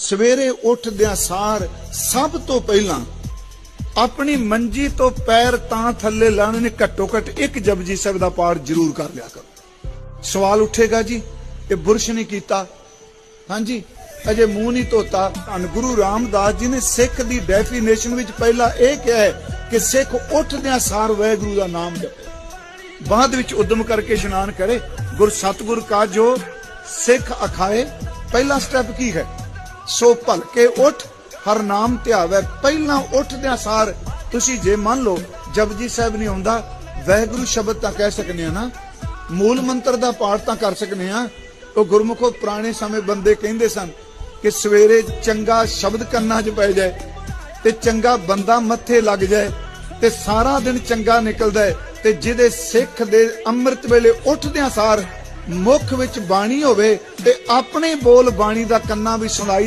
ਸਵੇਰੇ ਉੱਠਦਿਆਂ ਸਾਰ ਸਭ ਤੋਂ ਪਹਿਲਾਂ ਆਪਣੀ ਮੰਜੀ ਤੋਂ ਪੈਰ ਤਾਂ ਥੱਲੇ ਲਾਣੇ ਨੇ ਘੱਟੋ ਘੱਟ ਇੱਕ ਜਪਜੀ ਸਾਹਿਬ ਦਾ ਪਾਠ ਜ਼ਰੂਰ ਕਰ ਲਿਆ ਕਰੋ। ਸਵਾਲ ਉੱਠੇਗਾ ਜੀ, ਇਹ ਬੁਰਸ਼ ਨਹੀਂ ਕੀਤਾ। ਹਾਂਜੀ, ਅਜੇ ਮੂੰਹ ਨਹੀਂ ਧੋਤਾ। ਧੰਨ ਗੁਰੂ ਰਾਮਦਾਸ ਜੀ ਨੇ ਸਿੱਖ ਦੀ ਡੈਫੀਨੇਸ਼ਨ ਵਿੱਚ ਪਹਿਲਾਂ ਇਹ ਕਿਹਾ ਹੈ ਕਿ ਸਿੱਖ ਉੱਠਦਿਆਂ ਸਾਰ ਵਾਹਿਗੁਰੂ ਦਾ ਨਾਮ ਜਪੇ। ਬਾਅਦ ਵਿੱਚ ਉਦਮ ਕਰਕੇ ਇਸ਼ਨਾਨ ਕਰੇ। ਗੁਰ ਸਤਗੁਰ ਕਾ ਜੋ ਸਿੱਖ ਅਖਾਏ, ਪਹਿਲਾ ਸਟੈਪ ਕੀ ਹੈ? ਸੋ ਭਲਕੇ ਉਠ, ਹਰ ਨਾਮ ਧਿਆਵੇ। ਪਹਿਲਾਂ ਉੱਠਦਿਆਂ ਸਾਰ ਤੁਸੀਂ ਜੇ ਮੰਨ ਲਓ ਜਪਜੀ ਸਾਹਿਬ ਨਹੀਂ ਆਉਂਦਾ, ਵਾਹਿਗੁਰੂ ਸ਼ਬਦ ਤਾਂ ਕਹਿ ਸਕਨੇ ਆ ਨਾ। ਮੂਲ ਮੰਤਰ ਦਾ ਪਾਠ ਤਾਂ ਕਰ ਸਕਨੇ ਆ। ਉਹ ਗੁਰਮੁਖੋ ਪੁਰਾਣੇ ਸਮੇਂ ਬੰਦੇ ਕਹਿੰਦੇ ਸਨ ਕਿ ਸਵੇਰੇ ਚੰਗਾ ਸ਼ਬਦ ਕੰਨਾਂ 'ਚ ਪੈ ਜਾਏ ਤੇ ਚੰਗਾ ਬੰਦਾ ਮੱਥੇ ਲੱਗ ਜਾਏ ਤੇ ਸਾਰਾ ਦਿਨ ਚੰਗਾ ਨਿਕਲਦਾ ਹੈ ਤੇ ਜਿਹਦੇ ਸਿੱਖ ਦੇ ਅੰਮ੍ਰਿਤ ਵੇਲੇ ਉੱਠਦਿਆਂ ਸਾਰ ਮੁਖ ਵਿੱਚ ਬਾਣੀ ਹੋਵੇ ਤੇ ਆਪਣੇ ਬੋਲ ਬਾਣੀ ਦਾ ਕੰਨਾਂ ਵੀ ਸੁਣਾਈ